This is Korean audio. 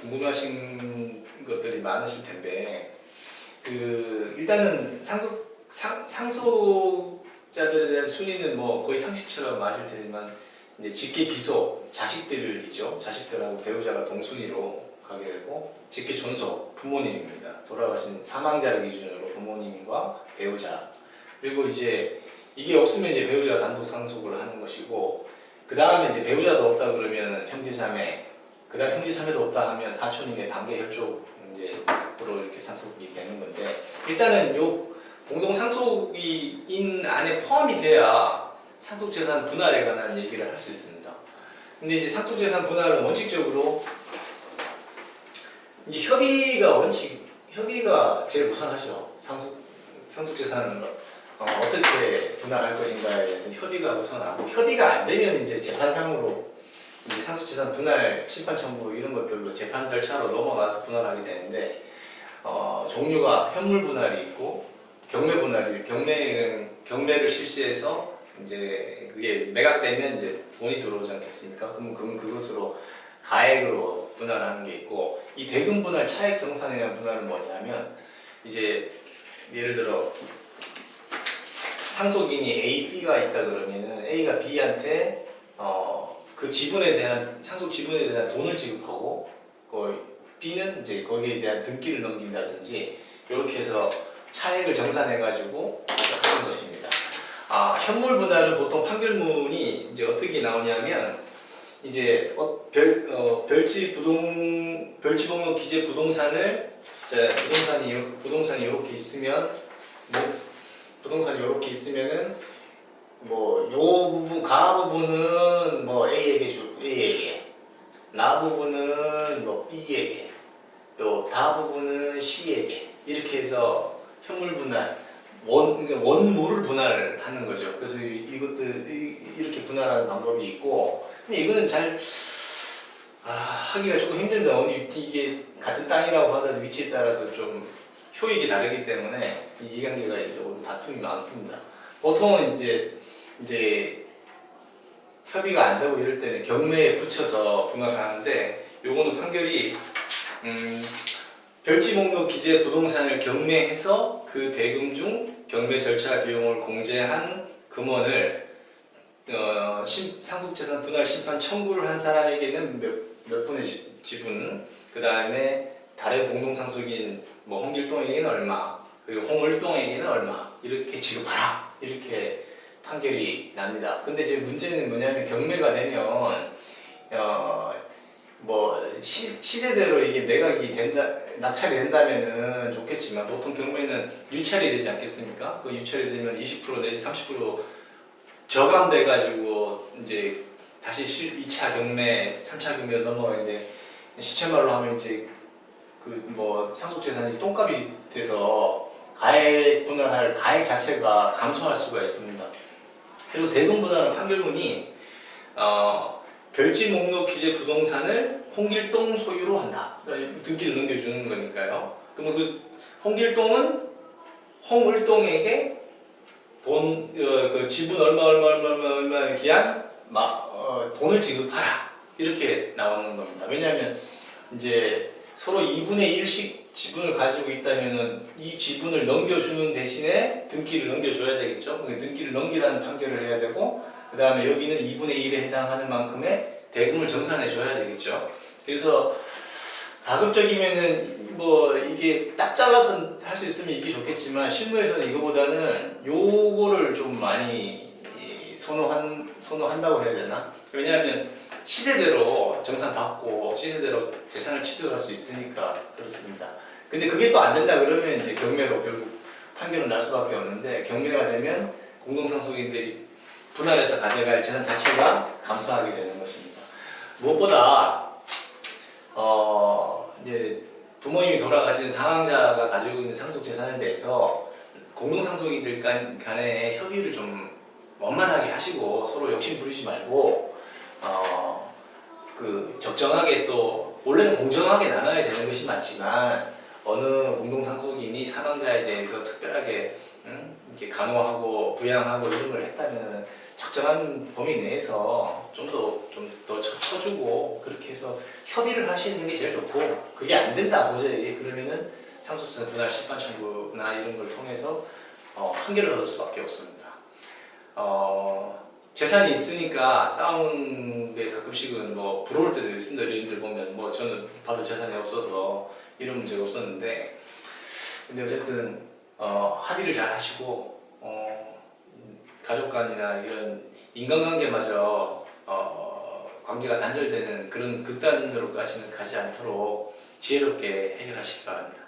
궁금하신 것들이 많으실 텐데 그 일단은 상속 상, 상속자들에 대한 순위는 뭐 거의 상식처럼 맞을 테지만 이제 직계 비속 자식들이죠. 자식들하고 배우자가 동순위로 가게 되고 직계 존속 부모님입니다. 돌아가신 사망자를 기준으로 부모님과 배우자. 그리고 이제 이게 없으면 이제 배우자가 단독 상속을 하는 것이고 그 다음에 이제 배우자도 없다 그러면 형제자매 그 다음 형제자매도 없다 하면 사촌이네 반계 혈족 이제로 이렇게 상속이 되는 건데 일단은 요 공동 상속인 안에 포함이 돼야 상속 재산 분할에 관한 얘기를 할 수 있습니다. 근데 이제 상속 재산 분할은 원칙적으로 이제 협의가 원칙 협의가 제일 우선하죠. 상속 상속 재산을 어, 어떻게 분할할 것인가에 대해서 협의가 우선하고 협의가 안 되면 이제 재판상으로 이제 상속재산 분할 심판 청구 이런 것들로 재판 절차로 넘어가서 분할하게 되는데 어, 종류가 현물 분할이 있고 경매 분할이 경매는 경매를 실시해서 이제 그게 매각되면 이제 돈이 들어오지 않겠습니까? 그럼 그럼 그것으로 가액으로 분할하는 게 있고 이 대금 분할 차액 대한 분할은 뭐냐면 이제 예를 들어 상속인이 A, B가 있다 그러면은 A가 B한테 어, 그 지분에 대한 상속 지분에 대한 돈을 지급하고 그 B는 이제 거기에 대한 등기를 넘긴다든지 이렇게 해서 차액을 정산해 가지고 하는 것입니다. 아, 현물 분할은 보통 판결문이 이제 어떻게 나오냐면 이제 어, 별, 어, 별지 부동 별지 목록 기재 부동산을 자, 부동산이 부동산이 이렇게 있으면 뭐 부동산이 이렇게 있으면은 뭐 요 부분 가 부분은 뭐 A에게 주 A에게. 나 부분은 뭐 B에게. 요 다 부분은 C에게. 이렇게 해서 현물 분할 원 그러니까 원물을 분할하는 거죠. 그래서 이- 이것들 이- 이렇게 분할하는 방법이 있고. 근데 이거는 잘 아, 하기가 조금 힘든데 어디 이게 같은 땅이라고 하더라도 위치에 따라서 좀 효익이 다르기 때문에 이 이해관계가 조금 다툼이 많습니다. 보통은 이제 이제 협의가 안 되고 이럴 때는 경매에 붙여서 분할하는데 요거는 판결이 음, 별지 목록 기재 부동산을 경매해서 그 대금 중 경매 절차 비용을 공제한 금원을 어, 심- 상속재산 분할 심판 청구를 한 사람에게는 몇, 몇 분의 지- 지분, 그 다음에 다른 공동상속인 뭐 홍길동에게는 얼마, 그리고 홍을동에게는 얼마 이렇게 지급하라 이렇게 판결이 납니다. 근데 이제 문제는 뭐냐면 경매가 되면 어, 뭐 시, 시세대로 이게 매각이 된다 낙찰이 된다면은 좋겠지만 보통 경매는 유찰이 되지 않겠습니까? 그 유찰이 되면 20% 내지 30% 저감돼 가지고 이제 다시 실 2차 경매, 3차 경매로 넘어가는데 시체말로 하면 이제 그 뭐 상속 재산이 똥값이 돼서 가액 분할할 가액 자체가 감소할 수가 있습니다. 그리고 대금 분할은 판결문이 어, 별지 목록 기재 부동산을 홍길동 소유로 한다. 등기를 넘겨주는 거니까요. 그러면 그 홍길동은 홍을동에게 돈, 어, 그 지분 얼마 얼마 얼마 얼마 얼마에 기한 막 어, 돈을 지급하라 이렇게 나오는 겁니다. 왜냐하면 이제 서로 2분의 1씩 지분을 가지고 있다면은 이 지분을 넘겨주는 대신에 등기를 넘겨줘야 되겠죠. 등기를 넘기라는 판결을 해야 되고 그 다음에 여기는 2분의 1에 해당하는 만큼의 대금을 정산해 줘야 되겠죠. 그래서 가급적이면은 뭐 이게 딱 잘라서 할 수 있으면 이게 좋겠지만 실무에서는 이거보다는 요거를 좀 많이 이 선호한 선호한다고 해야 되나? 왜냐하면 시세대로 정산 받고 시세대로 재산을 취득할 수 있으니까 그렇습니다. 근데 그게 또 안 된다 그러면 이제 경매로 결국 판결은 날 수밖에 없는데 경매가 되면 공동상속인들이 분할해서 가져갈 재산 자체가 감소하게 되는 것입니다. 무엇보다 어 이제 부모님이 돌아가신 사망자가 가지고 있는 상속 재산에 대해서 공동 상속인들 간, 간의 협의를 좀 원만하게 하시고 서로 욕심 부리지 말고 어 그 적정하게 또 원래는 공정하게 나눠야 되는 것이 맞지만 어느 공동 상속인이 사망자에 대해서 특별하게 음, 이렇게 간호하고 부양하고 이런 걸 했다면 적절한 범위 내에서 좀 더 좀더 쳐주고 그렇게 해서 협의를 하시는 게 제일 좋고 그게 안 된다 도저히 그러면은 상속세 분할 심판 청구나 이런 걸 통해서 어, 판결을 얻을 수밖에 없습니다. 어, 재산이 있으니까 싸우는 게 가끔씩은 뭐 부러울 때도 있습니다. 어린이들 보면 뭐 저는 받을 재산이 없어서 이런 문제가 없었는데 근데 어쨌든 어, 합의를 잘 하시고 어, 음, 가족 간이나 이런 인간관계마저 어, 관계가 단절되는 그런 극단으로까지는 가지 않도록 지혜롭게 해결하시기 바랍니다.